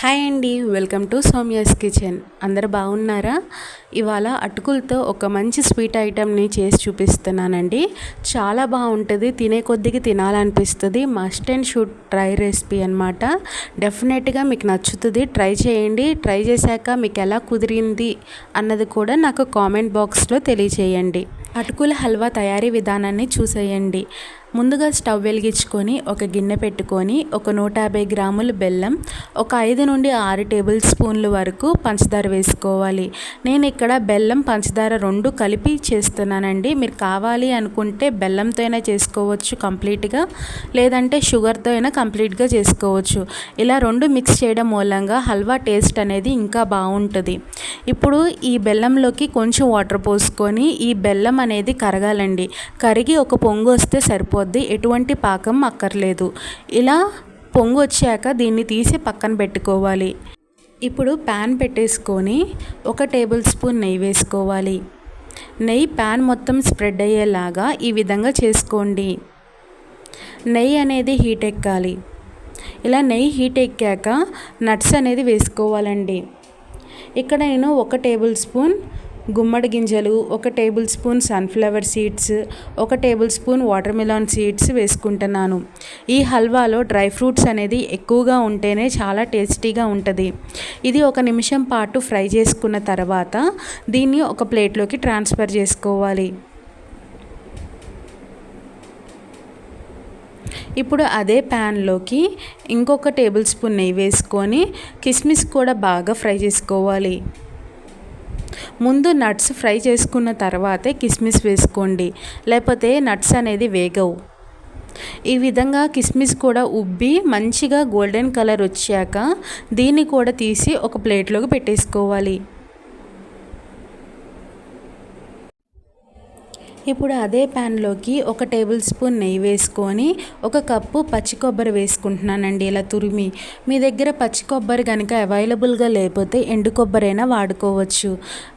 Hi అండి welcome to Soumya's kitchen. అందరు బాగున్నారా? ఇవాళ అటుకులతో ఒక మంచి స్వీట్ ఐటెంని చేసి చూపిస్తున్నానండి. చాలా బాగుంటుంది తినే కొద్దికి తినాలనిపిస్తుంది. Must and should try recipe అనమాట డెఫినెట్గా మీకు నచ్చుతుంది ట్రై చేయండి. ట్రై చేశాక మీకు ఎలా కుదిరింది అన్నది కూడా నాకు కామెంట్ బాక్స్లో తెలియచేయండి. అటుకుల హల్వా తయారీ విధానాన్ని చూసేయండి. ముందుగా స్టవ్ వెలిగించుకొని ఒక గిన్నె పెట్టుకొని ఒక నూట యాభై గ్రాముల బెల్లం ఒక ఐదు నుండి ఆరు టేబుల్ స్పూన్ల వరకు పంచదార వేసుకోవాలి. నేను ఇక్కడ బెల్లం పంచదార రెండు కలిపి చేస్తున్నానండి. మీరు కావాలి అనుకుంటే బెల్లంతో అయినా చేసుకోవచ్చు కంప్లీట్గా లేదంటే షుగర్తో అయినా కంప్లీట్గా చేసుకోవచ్చు. ఇలా రెండు మిక్స్ చేయడం మూలంగా హల్వా టేస్ట్ అనేది ఇంకా బాగుంటుంది. ఇప్పుడు ఈ బెల్లంలోకి కొంచెం వాటర్ పోసుకొని ఈ బెల్లం అనేది కరగాలండి. కరిగి ఒక పొంగు వస్తే సరిపోద్ది. ఎటువంటి పాకం అక్కర్లేదు. ఇలా పొంగు వచ్చాక దీన్ని తీసి పక్కన పెట్టుకోవాలి. ఇప్పుడు ప్యాన్ పెట్టేసుకొని ఒక టేబుల్ స్పూన్ నెయ్యి వేసుకోవాలి. నెయ్యి ప్యాన్ మొత్తం స్ప్రెడ్ అయ్యేలాగా ఈ విధంగా చేసుకోండి. నెయ్యి అనేది హీట్ ఎక్కాలి. ఇలా నెయ్యి హీట్ ఎక్కాక నట్స్ అనేది వేసుకోవాలండి. ఇక్కడ నేను ఒక టేబుల్ స్పూన్ గుమ్మడి గింజలు ఒక టేబుల్ స్పూన్ సన్ఫ్లవర్ సీడ్స్ ఒక tablespoon watermelon seeds వేసుకుంటున్నాను. ఈ హల్వాలో డ్రై ఫ్రూట్స్ అనేది ఎక్కువగా ఉంటేనే చాలా టేస్టీగా ఉంటుంది. ఇది ఒక నిమిషం పాటు ఫ్రై చేసుకున్న తర్వాత దీన్ని ఒక ప్లేట్లోకి ట్రాన్స్ఫర్ చేసుకోవాలి. ఇప్పుడు అదే ప్యాన్లోకి ఇంకొక టేబుల్ స్పూన్ నెయ్యి వేసుకొని కిస్మిస్ కూడా బాగా ఫ్రై చేసుకోవాలి. ముందు నట్స్ ఫ్రై చేసుకున్న తర్వాతే కిస్మిస్ వేసుకోండి. లేకపోతే నట్స్ అనేది వేగవు. ఈ విధంగా కిస్మిస్ కూడా ఉబ్బి మంచిగా గోల్డెన్ కలర్ వచ్చాక దీన్ని కూడా తీసి ఒక ప్లేట్లోకి పెట్టేసుకోవాలి. ఇప్పుడు అదే ప్యాన్లోకి ఒక టేబుల్ స్పూన్ నెయ్యి వేసుకొని ఒక కప్పు పచ్చి కొబ్బరి వేసుకుంటున్నానండి. ఇలా తురిమి మీ దగ్గర పచ్చి కొబ్బరి కనుక అవైలబుల్గా లేకపోతే ఎండు కొబ్బరైనా వాడుకోవచ్చు.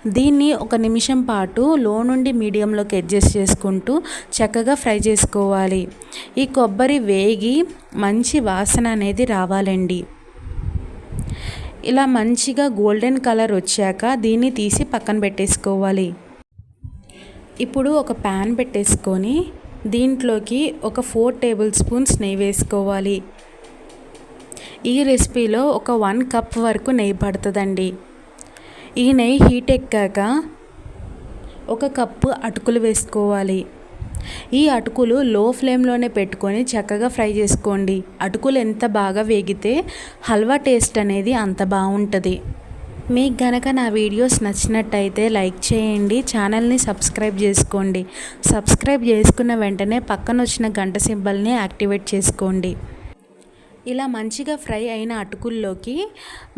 దీన్ని ఒక నిమిషం పాటు లో నుండి మీడియంలోకి అడ్జస్ట్ చేసుకుంటూ చక్కగా ఫ్రై చేసుకోవాలి. ఈ కొబ్బరి వేగి మంచి వాసన అనేది రావాలండి. ఇలా మంచిగా గోల్డెన్ కలర్ వచ్చాక దీన్ని తీసి పక్కన పెట్టేసుకోవాలి. ఇప్పుడు ఒక ప్యాన్ పెట్టేసుకొని దీంట్లోకి ఒక ఫోర్ టేబుల్ స్పూన్స్ నెయ్యి వేసుకోవాలి. ఈ రెసిపీలో ఒక వన్ కప్ వరకు నెయ్యి పడుతుందండి. ఈ నెయ్యి హీట్ ఎక్కాక ఒక కప్పు అటుకులు వేసుకోవాలి. ఈ అటుకులు లో ఫ్లేమ్లోనే పెట్టుకొని చక్కగా ఫ్రై చేసుకోండి. అటుకులు ఎంత బాగా వేగితే హల్వా టేస్ట్ అనేది అంత బాగుంటుంది. మీకు గనక నా వీడియోస్ నచ్చినట్టయితే లైక్ చేయండి ఛానల్ని సబ్స్క్రైబ్ చేసుకోండి. సబ్స్క్రైబ్ చేసుకున్న వెంటనే పక్కన వచ్చిన గంట సింబల్ని యాక్టివేట్ చేసుకోండి. ఇలా మంచిగా ఫ్రై అయిన అటుకుల్లోకి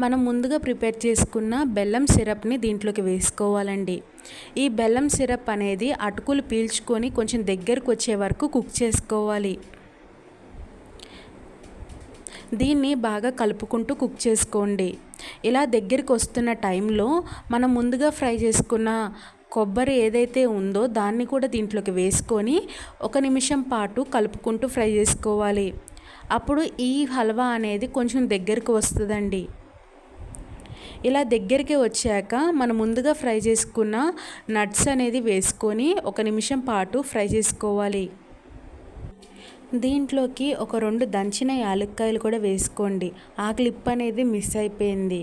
మనం ముందుగా ప్రిపేర్ చేసుకున్న బెల్లం సిరప్ని దీంట్లోకి వేసుకోవాలండి. ఈ బెల్లం సిరప్ అనేది అటుకులు పీల్చుకొని కొంచెం దగ్గరకు వచ్చే వరకు కుక్ చేసుకోవాలి. దీన్ని బాగా కలుపుకుంటూ కుక్ చేసుకోండి. ఇలా దగ్గరికి వస్తున్న టైంలో మనం ముందుగా ఫ్రై చేసుకున్న కొబ్బరి ఏదైతే ఉందో దాన్ని కూడా దీంట్లోకి వేసుకొని ఒక నిమిషం పాటు కలుపుకుంటూ ఫ్రై చేసుకోవాలి. అప్పుడు ఈ హల్వా అనేది కొంచెం దగ్గరికి వస్తుందండి. ఇలా దగ్గరికి వచ్చాక మనం ముందుగా ఫ్రై చేసుకున్న నట్స్ అనేది వేసుకొని ఒక నిమిషం పాటు ఫ్రై చేసుకోవాలి. దీంట్లోకి ఒక రెండు దంచిన యాలక్కాయలు కూడా వేసుకోండి. ఆ క్లిప్ అనేది మిస్ అయిపోయింది.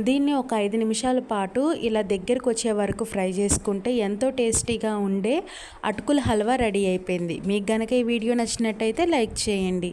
దీన్ని ఒక ఐదు నిమిషాల పాటు ఇలా దగ్గరకు వచ్చే వరకు ఫ్రై చేసుకుంటే ఎంతో టేస్టీగా ఉండే అటుకుల హల్వా రెడీ అయిపోయింది. మీకు గనక ఈ వీడియో నచ్చినట్టయితే లైక్ చేయండి.